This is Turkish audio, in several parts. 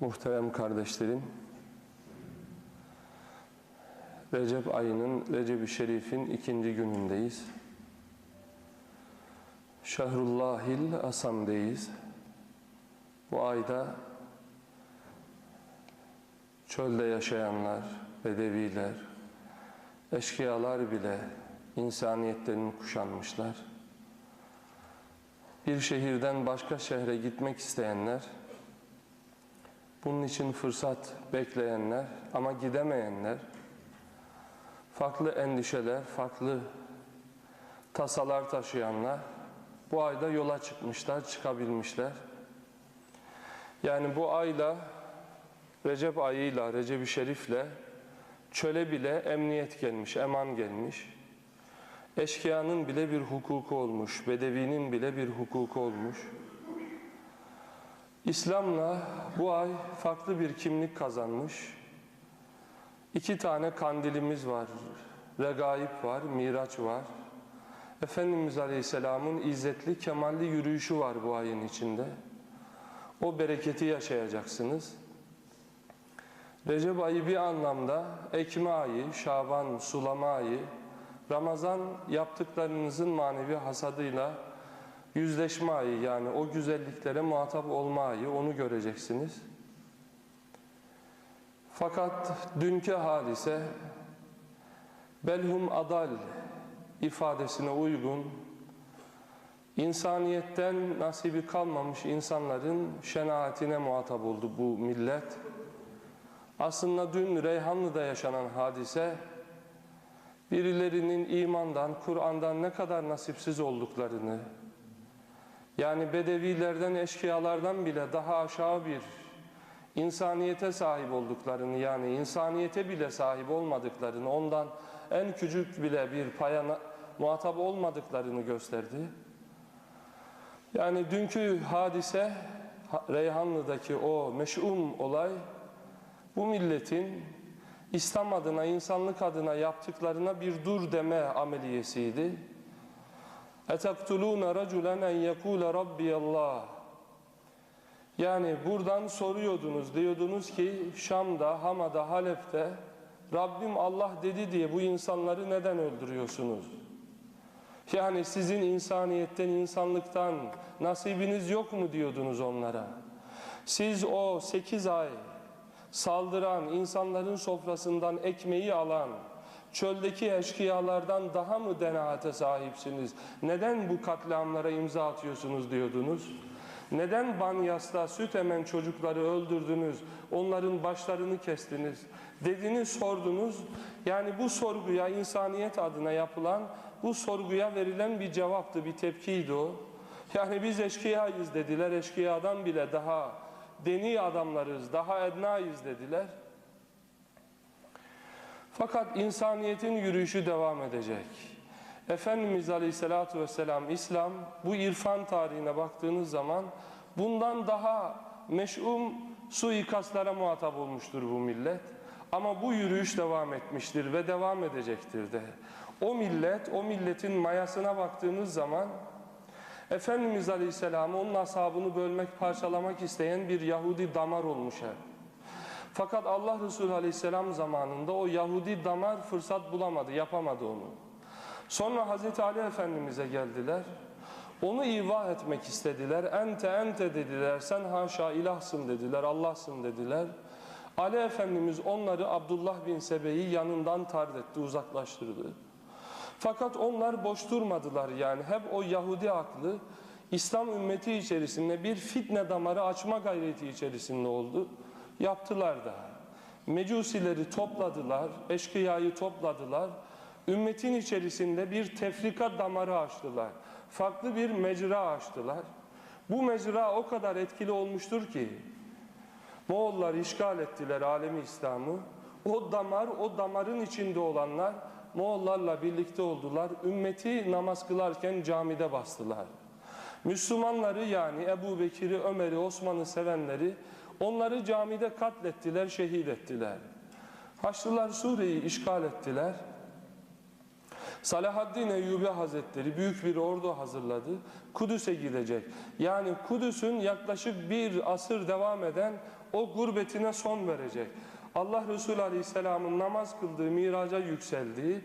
Muhterem kardeşlerim, Recep ayının, Recep-i Şerif'in ikinci günündeyiz. Şehrullahil Asam'deyiz. Bu ayda çölde yaşayanlar, bedeviler, eşkıyalar bile insaniyetlerini kuşanmışlar. Bir şehirden başka şehre gitmek isteyenler, bunun için fırsat bekleyenler ama gidemeyenler, farklı endişeler, farklı tasalar taşıyanlar bu ayda yola çıkmışlar, çıkabilmişler. Yani bu ayla, Recep ayıyla, Recep-i Şerif'le çöle bile emniyet gelmiş, eman gelmiş. Eşkıyanın bile bir hukuku olmuş, bedevinin bile bir hukuku olmuş. İslam'la bu ay farklı bir kimlik kazanmış. İki tane kandilimiz var. Regaib var, Miraç var. Efendimiz Aleyhisselam'ın izzetli, kemalli yürüyüşü var bu ayın içinde. O bereketi yaşayacaksınız. Recep ayı bir anlamda ekme ayı, Şaban, sulama ayı, Ramazan yaptıklarınızın manevi hasadıyla yüzleşme ayı yani o güzelliklere muhatap olma ayı onu göreceksiniz. Fakat dünkü hadise belhum adal ifadesine uygun insaniyetten nasibi kalmamış insanların şenaatine muhatap oldu bu millet. Aslında dün Reyhanlı'da yaşanan hadise birilerinin imandan, Kur'an'dan ne kadar nasipsiz olduklarını, yani bedevilerden, eşkıyalardan bile daha aşağı bir insaniyete sahip olduklarını, yani insaniyete bile sahip olmadıklarını, ondan en küçük bile bir paya muhatap olmadıklarını gösterdi. Yani dünkü hadise, Reyhanlı'daki o meş'um olay, bu milletin İslam adına, insanlık adına yaptıklarına bir dur deme ameliyesiydi. اَتَقْتُلُونَ رَجُلًا اَنْ يَقُولَ رَبِّيَ اللّٰهِ Yani buradan soruyordunuz, diyordunuz ki Şam'da, Hama'da, Halep'te Rabbim Allah dedi diye bu insanları neden öldürüyorsunuz? Yani sizin insaniyetten, insanlıktan nasibiniz yok mu diyordunuz onlara? Siz o sekiz ay saldıran, insanların sofrasından ekmeği alan, çöldeki eşkıyalardan daha mı denaate sahipsiniz? Neden bu katliamlara imza atıyorsunuz diyordunuz? Neden Banyas'ta süt emen çocukları öldürdünüz, onların başlarını kestiniz? Dediniz, sordunuz. Yani bu sorguya, insaniyet adına yapılan, bu sorguya verilen bir cevaptı, bir tepkiydi o. Yani biz eşkıyayız dediler, eşkıyadan bile daha deni adamlarız, daha ednayız dediler. Fakat insaniyetin yürüyüşü devam edecek. Efendimiz Aleyhisselatü Vesselam İslam bu irfan tarihine baktığınız zaman bundan daha meş'um suikastlara muhatap olmuştur bu millet. Ama bu yürüyüş devam etmiştir ve devam edecektir de. O millet, o milletin mayasına baktığınız zaman Efendimiz Aleyhisselam'ı onun ashabını bölmek, parçalamak isteyen bir Yahudi damar olmuş hep. Fakat Allah Resulü Aleyhisselam zamanında o Yahudi damar fırsat bulamadı, yapamadı onu. Sonra Hazreti Ali Efendimiz'e geldiler. Onu ivah etmek istediler. Ente ente dediler. Sen haşa ilahsın dediler. Allah'sın dediler. Ali Efendimiz onları Abdullah bin Sebe'yi yanından tard etti, uzaklaştırdı. Fakat onlar boş durmadılar yani. Hep o Yahudi aklı İslam ümmeti içerisinde bir fitne damarı açma gayreti içerisinde oldu. Yaptılar da. Mecusileri topladılar, eşkıyayı topladılar. Ümmetin içerisinde bir tefrika damarı açtılar. Farklı bir mecra açtılar. Bu mecra o kadar etkili olmuştur ki Moğollar işgal ettiler alemi İslam'ı. O damar, o damarın içinde olanlar Moğollarla birlikte oldular. Ümmeti namaz kılarken camide bastılar. Müslümanları yani Ebu Bekir'i, Ömer'i, Osman'ı sevenleri onları camide katlettiler, şehit ettiler. Haçlılar Suriye'yi işgal ettiler. Salahaddin Eyyubi Hazretleri büyük bir ordu hazırladı. Kudüs'e gidecek. Yani Kudüs'ün yaklaşık bir asır devam eden o gurbetine son verecek. Allah Resulü Aleyhisselam'ın namaz kıldığı, miraca yükseldiği,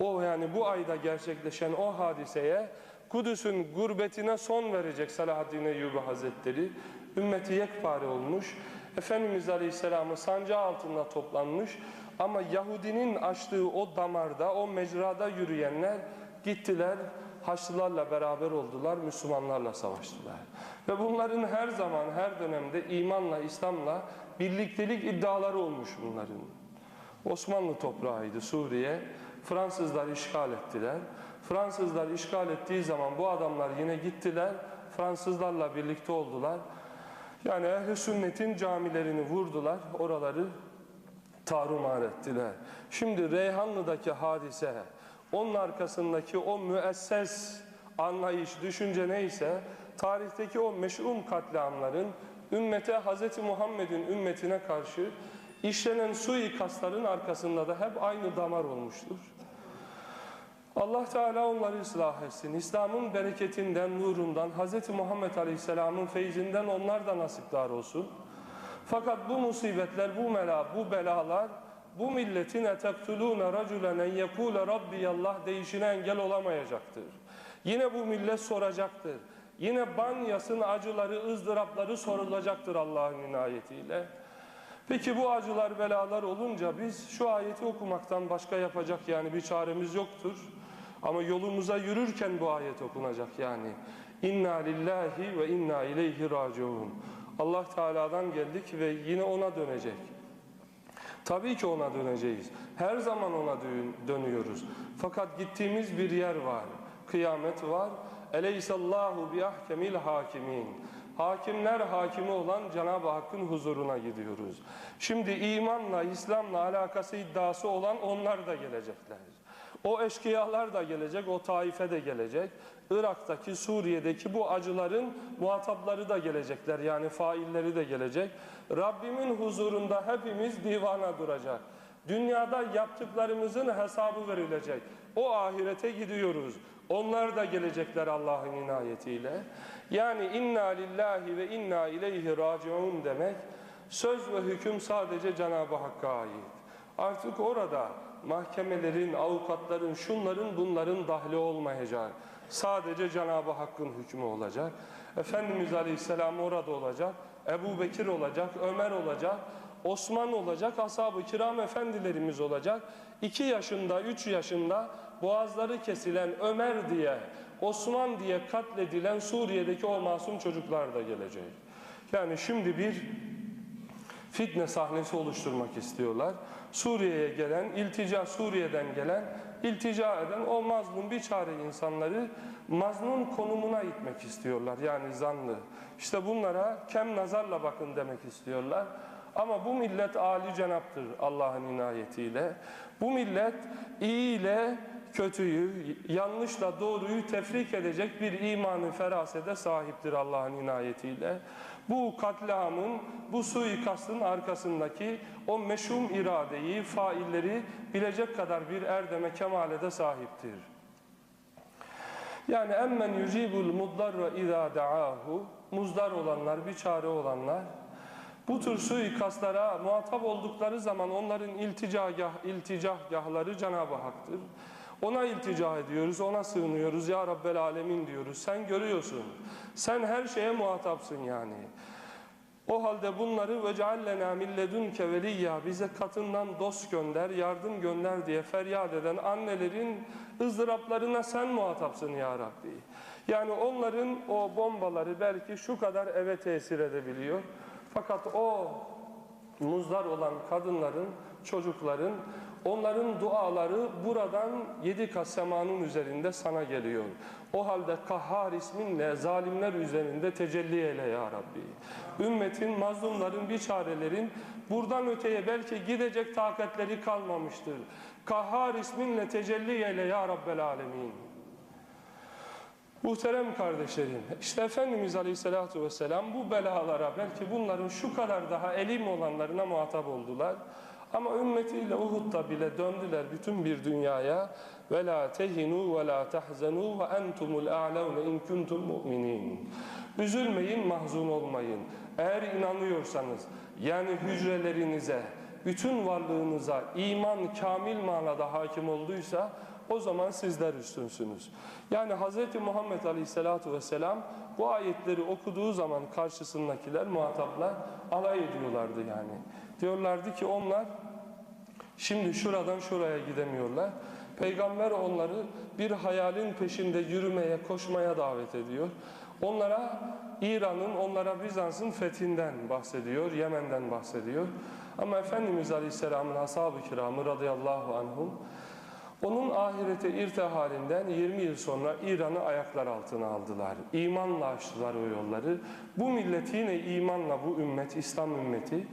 o yani bu ayda gerçekleşen o hadiseye Kudüs'ün gurbetine son verecek Selahaddin Eyyubi Hazretleri. Ümmeti yekpare olmuş. Efendimiz Aleyhisselam'ı sancağı altında toplanmış. Ama Yahudinin açtığı o damarda, o mecrada yürüyenler gittiler. Haçlılarla beraber oldular, Müslümanlarla savaştılar. Ve bunların her zaman, her dönemde imanla, İslam'la birliktelik iddiaları olmuş bunların. Osmanlı toprağıydı Suriye. Fransızlar işgal ettiler. Fransızlar işgal ettiği zaman bu adamlar yine gittiler. Fransızlarla birlikte oldular. Yani ehl sünnetin camilerini vurdular. Oraları tarumar ettiler. Şimdi Reyhanlı'daki hadise, onun arkasındaki o müesses anlayış, düşünce neyse, tarihteki o meşhum katliamların ümmete, Hz. Muhammed'in ümmetine karşı işlenen suikastların arkasında da hep aynı damar olmuştur. Allah Teala onları ıslah etsin. İslam'ın bereketinden, nurundan, Hz. Muhammed Aleyhisselam'ın feyzinden onlar da nasipdar olsun. Fakat bu musibetler, bu mela, bu belalar bu milletin etektulûne racülen en yekûle rabbiyallah deyişine engel olamayacaktır. Yine bu millet soracaktır. Yine banyasın acıları, ızdırapları sorulacaktır Allah'ın inayetiyle. Peki bu acılar, belalar olunca biz şu ayeti okumaktan başka yapacak yani bir çaremiz yoktur. Ama yolumuza yürürken bu ayet okunacak yani. İnna lillahi ve inna ileyhi raciun. Allah Teala'dan geldik ve yine ona dönecek. Tabii ki ona döneceğiz. Her zaman ona dön- dönüyoruz. Fakat gittiğimiz bir yer var. Kıyamet var. Eleysallahu bi ahkemil hakimin. Hakimler hakimi olan Cenab-ı Hakk'ın huzuruna gidiyoruz. Şimdi imanla, İslam'la alakası iddiası olan onlar da gelecekler. O eşkıyalar da gelecek, o taife de gelecek. Irak'taki, Suriye'deki bu acıların muhatapları da gelecekler. Yani failleri de gelecek. Rabbimin huzurunda hepimiz divana duracak. Dünyada yaptıklarımızın hesabı verilecek. O ahirete gidiyoruz. Onlar da gelecekler Allah'ın inayetiyle. Yani inna lillahi ve inna ileyhi raciun demek söz ve hüküm sadece Cenab-ı Hakk'a ait. Artık orada mahkemelerin, avukatların, şunların bunların dahli olmayacak. Sadece Cenab-ı Hakk'ın hükmü olacak. Efendimiz Aleyhisselam orada olacak. Ebu Bekir olacak, Ömer olacak, Osman olacak, ashab-ı kiram efendilerimiz olacak. 2 yaşında, 3 yaşında boğazları kesilen Ömer diye, Osman diye katledilen Suriye'deki o masum çocuklar da gelecek. Yani şimdi bir fitne sahnesi oluşturmak istiyorlar. Suriye'ye gelen, iltica Suriye'den gelen, iltica eden o mazlum bir çare insanları mazlum konumuna itmek istiyorlar. Yani zanlı. İşte bunlara kem nazarla bakın demek istiyorlar. Ama bu millet âli cenaptır Allah'ın inayetiyle. Bu millet iyi ile kötüyü, yanlışla doğruyu tefrik edecek bir imanı ferasete sahiptir Allah'ın inayetiyle. Bu katliamın, bu suikastın arkasındaki o meşhum iradeyi, failleri bilecek kadar bir erdeme kemale de sahiptir. Yani emmen yucibul muddarra izâ da'ahu muzdar olanlar, bir çare olanlar bu tür suikastlara muhatap oldukları zaman onların ilticagah, ilticahgahları Cenab-ı Hak'tır. Ona iltica ediyoruz, ona sığınıyoruz. Ya Rabbel Alemin diyoruz. Sen görüyorsun. Sen her şeye muhatapsın yani. O halde bunları ve ceallena min ledunke veliyya bize katından dost gönder, yardım gönder diye feryat eden annelerin ızdıraplarına sen muhatapsın ya Rabbi. Yani onların o bombaları belki şu kadar eve tesir edebiliyor. Fakat o muzlar olan kadınların, çocukların, onların duaları buradan yedi kat semanın üzerinde sana geliyor. O halde Kahhar isminle zalimler üzerinde tecelli eyle ya Rabbi. Ümmetin, mazlumların, biçarelerin buradan öteye belki gidecek takatleri kalmamıştır. Kahhar isminle tecelli eyle ya Rabbel Alemin. Muhterem kardeşlerim, işte Efendimiz Aleyhisselatü Vesselam bu belalara belki bunların şu kadar daha elim olanlarına muhatap oldular. Ama ümmetiyle Uhud'da bile döndüler bütün bir dünyaya. Ve la tehinu ve la tahzenu ve entumul a'laune in kuntum mu'minin. Üzülmeyin, mahzun olmayın. Eğer inanıyorsanız yani hücrelerinize, bütün varlığınıza iman kamil manada hakim olduysa o zaman sizler üstünsünüz. Yani Hz. Muhammed Aleyhisselatü Vesselam bu ayetleri okuduğu zaman karşısındakiler muhataplar alay ediyorlardı yani. Diyorlardı ki onlar Şimdi şuradan şuraya gidemiyorlar. Peygamber onları bir hayalin peşinde yürümeye, koşmaya davet ediyor. Onlara İran'ın, onlara Bizans'ın fethinden bahsediyor, Yemen'den bahsediyor. Ama Efendimiz Aleyhisselam'ın ashab-ı kiramı radıyallahu anhum onun ahirete irtihalinden 20 yıl sonra İran'ı ayaklar altına aldılar. İmanla açtılar o yolları. Bu millet yine imanla bu ümmet, İslam ümmeti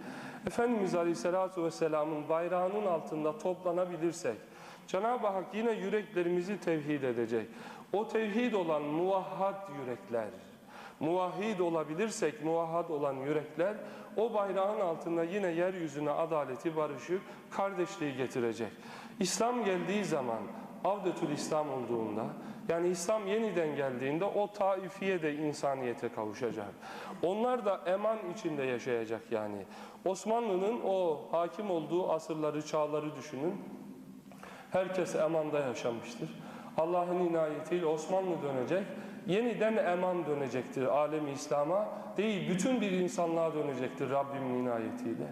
Efendimiz Aleyhisselatü Vesselam'ın bayrağının altında toplanabilirsek Cenab-ı Hak yine yüreklerimizi tevhid edecek. O tevhid olan muvahhad yürekler, muvahhid olabilirsek muvahhad olan yürekler o bayrağın altında yine yeryüzüne adaleti, barışı, kardeşliği getirecek. İslam geldiği zaman Avdetül İslam olduğunda yani İslam yeniden geldiğinde o taifiye de insaniyete kavuşacak. Onlar da eman içinde yaşayacak yani. Osmanlı'nın o hakim olduğu asırları, çağları düşünün. Herkes emanda yaşamıştır. Allah'ın inayetiyle Osmanlı dönecek. Yeniden eman dönecektir alemi İslam'a. Değil bütün bir insanlığa dönecektir Rabbimin inayetiyle.